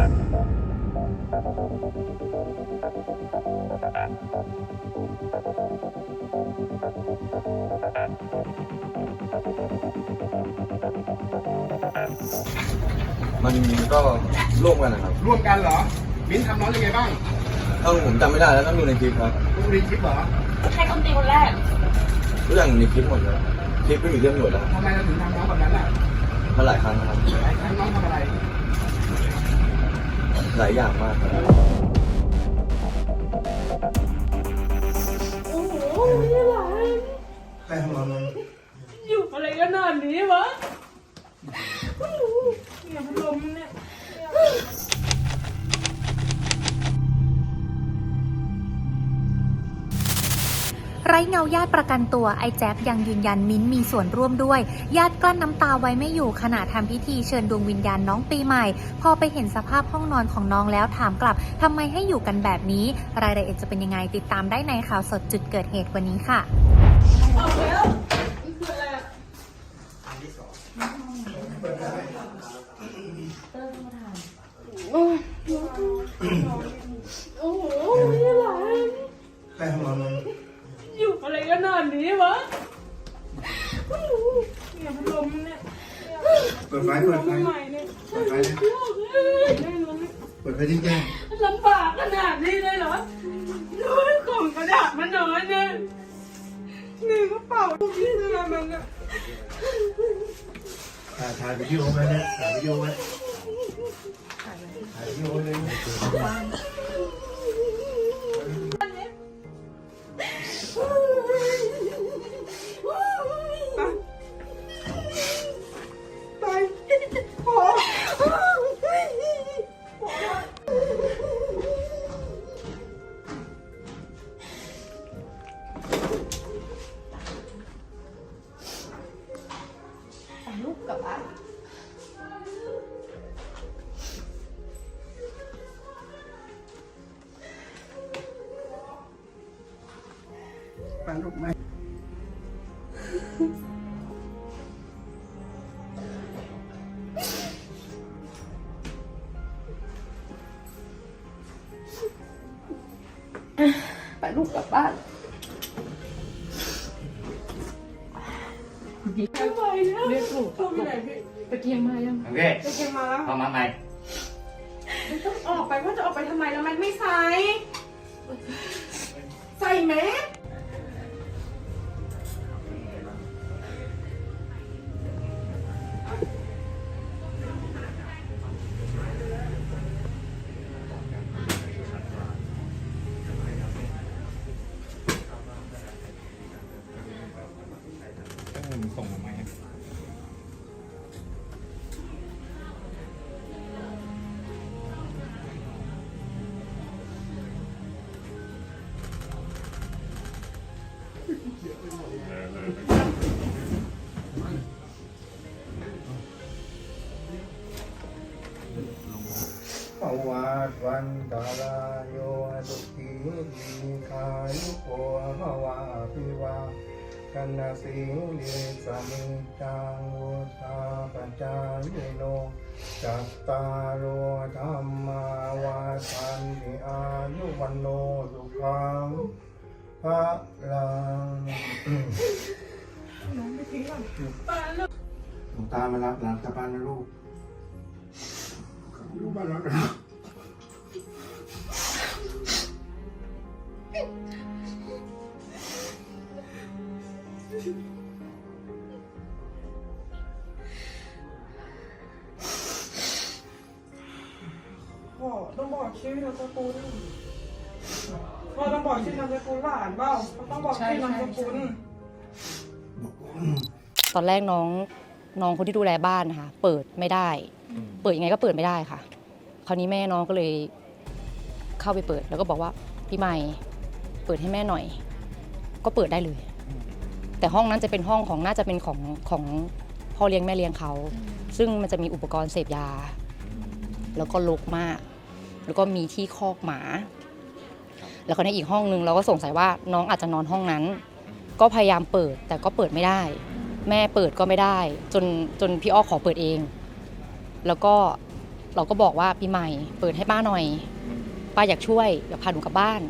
มันก็ร่วมกันนะครับร่วมกันเหรอ มิ้นทำน้องยังไงบ้างถ้าผมจำไม่ได้แล้วต้องดูในคลิปครับลูกรีคลิปเหรอใครคนตีคนแรกทุกอย่างอยู่ในคลิปหมดเลยคลิปก็อยู่เรื่องหมดแล้วทำไมเราถึงทำน้องแบบนั้นล่ะมาหลายครั้งนะครับหลายครั้งน้องทำอะไร หลายอย่างมากครับโอ้โหนี่หลานใครทำน้องนั้นอยู่อะไรขนาดนี้วะ ไร้เงาญาติประกันตัวไอ้แจ๊บยังยืนยันมิ้นมีส่วนร่วมด้วย ญาติกลั้นน้ำตาไว้ไม่อยู่ขณะทำพิธีเชิญดวงวิญญาณน้องปีใหม่ พอไปเห็นสภาพห้องนอนของน้องแล้วถามกลับทำไมให้อยู่กันแบบนี้ รายละเอียดจะเป็นยังไงติดตามได้ในข่าวสดจุดเกิดเหตุวันนี้ค่ะ เปิดไฟเปิดไฟใหม่เนี่ยเปิดไฟดิโอ้โหแน่นอนเปิดไฟที่แจ้งลำบากขนาดนี้เลยเหรอดูของกระดาษมันน้อยเนี่ยนี่กระเป๋าที่ทำไมมันอะถ่ายถ่ายวิดีโอไว้เนี่ยถ่ายวิดีโอไว้ถ่ายวิดีโอไว้เลย ไปลูกแม่ไปลูกกลับบ้านไม่ไหวแล้วเรียกลูกเข้าไปไหนพี่ตะเกียงมายังโอเคตะเกียงมาแล้วเอามาใหม่ไม่ต้องออกไปว่าจะออกไปทำไมแล้วมันไม่ใส่ ใส่แมส วัตวันตาลายโยสุขีทีคายุโกภวะอภิวากันนาสีลิสามิจังวุธาปจายโนจัตตารโอธรรมาวาทันติอายุวันโนสุขังพระลังหลวงตามารับหลานกลับบ้านนะลูกลูกบ้านรับนะ บอกชื่อนามสกุลพ่อต้องบอกชื่อนามสกุลหลานเปล่าเขาต้องบอกชื่อนามสกุลตอนแรกน้องน้องคนที่ดูแลบ้านนะคะเปิดไม่ได้ เปิดยังไงก็เปิดไม่ได้ค่ะ คราวนี้แม่น้องก็เลยเข้าไปเปิด แล้วก็บอกว่าพี่ใหม่เปิดให้แม่หน่อย ก็เปิดได้เลย แต่ห้องนั้นจะเป็นห้องของน่าจะเป็นของของพ่อเลี้ยงแม่เลี้ยงเขา ซึ่งมันจะมีอุปกรณ์เสพยา แล้วก็รกมาก แล้วก็มีที่คอกหมา แล้วก็ในอีกห้องนึงเราก็สงสัยว่าน้องอาจจะนอนห้องนั้น ก็พยายามเปิดแต่ก็เปิดไม่ได้ แม่เปิดก็ไม่ได้ จนจนพี่อ้อขอเปิดเอง แล้วก็เราก็บอกว่าปีใหม่ เปิดให้ป้าหน่อย ป้าอยากช่วยอยากพาหนูกลับบ้าน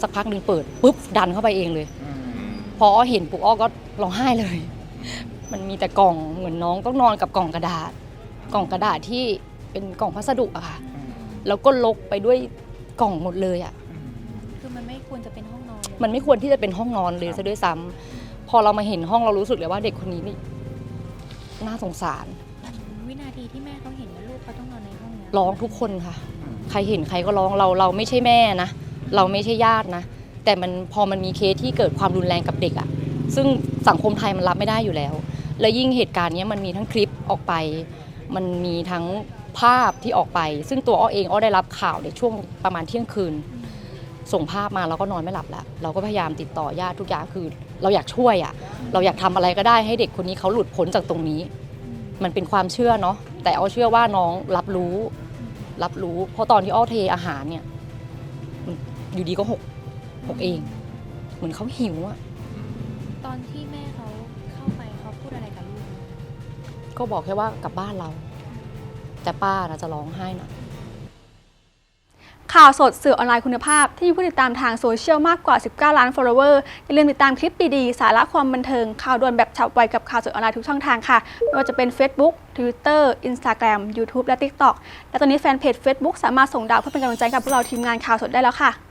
สักพักหนึ่งเปิดปุ๊บดันเข้าไปเองเลย พออ้อเห็นปุ๊บอ้อก็ร้องไห้เลย มันมีแต่กล่องเหมือนน้องต้องนอนกับกล่องกระดาษ กล่องกระดาษที่เป็นกล่องพัสดุอะค่ะ แล้วก็ลกไปด้วยกล่องหมดเลยอะคือมันไม่ควรจะเป็นห้องนอนเลยมันไม่ควรที่จะเป็นห้องนอนเลยซะด้วยซ้ำพอเรามาเห็นห้องเรารู้สึกเลยว่าเด็กคนนี้นี่น่าสงสารวินาทีที่แม่เขาเห็นว่าลูกเขาต้องนอนในห้องเนี้ยร้องทุกคนค่ะ ใครเห็นใครก็ร้องเราเราไม่ใช่แม่นะ เราไม่ใช่ญาตินะ แต่มันพอมันมีเคสที่เกิดความรุนแรงกับเด็กอะซึ่งสังคมไทยมันรับไม่ได้อยู่แล้ว และยิ่งเหตุการณ์เนี้ยมันมีทั้งคลิปออกไป มันมีทั้ง ภาพที่ออกไป ซึ่งตัวอ้อเองอ้อได้รับข่าวในช่วงประมาณเที่ยงคืน ส่งภาพมาเราก็นอนไม่หลับแล้ว เราก็พยายามติดต่อญาติทุกอย่างคือ เราอยากช่วยอะเราอยากทำอะไรก็ได้ให้เด็กคนนี้เขาหลุดพ้นจากตรงนี้ มันเป็นความเชื่อเนาะแต่อ้อเชื่อว่าน้องรับรู้ รับรู้ เพราะตอนที่อ้อเทอาหารเนี่ยมันอยู่ดีก็หกหกเอง เหมือนเขาหิวอะตอนที่แม่เขาเข้าไปเขาพูดอะไรกับลูก ก็บอกแค่ว่ากลับบ้านเรา แต่ป้านะจะร้องไห้หนะ ข่าวสดสื่อออนไลน์คุณภาพที่มีผู้ติดตามทางโซเชียลมากกว่า 19 ล้าน follower อย่าลืมติดตามคลิปดีๆ สาระความบันเทิง ข่าวด่วนแบบฉับไวกับข่าวสดออนไลน์ทุกช่องทางค่ะไม่ว่าจะเป็น Facebook Twitter Instagram YouTube และ TikTok และตอนนี้แฟนเพจ Facebook สามารถส่งดาวเพื่อเป็นกำลังใจกับพวกเราทีมงานข่าวสดได้แล้วค่ะ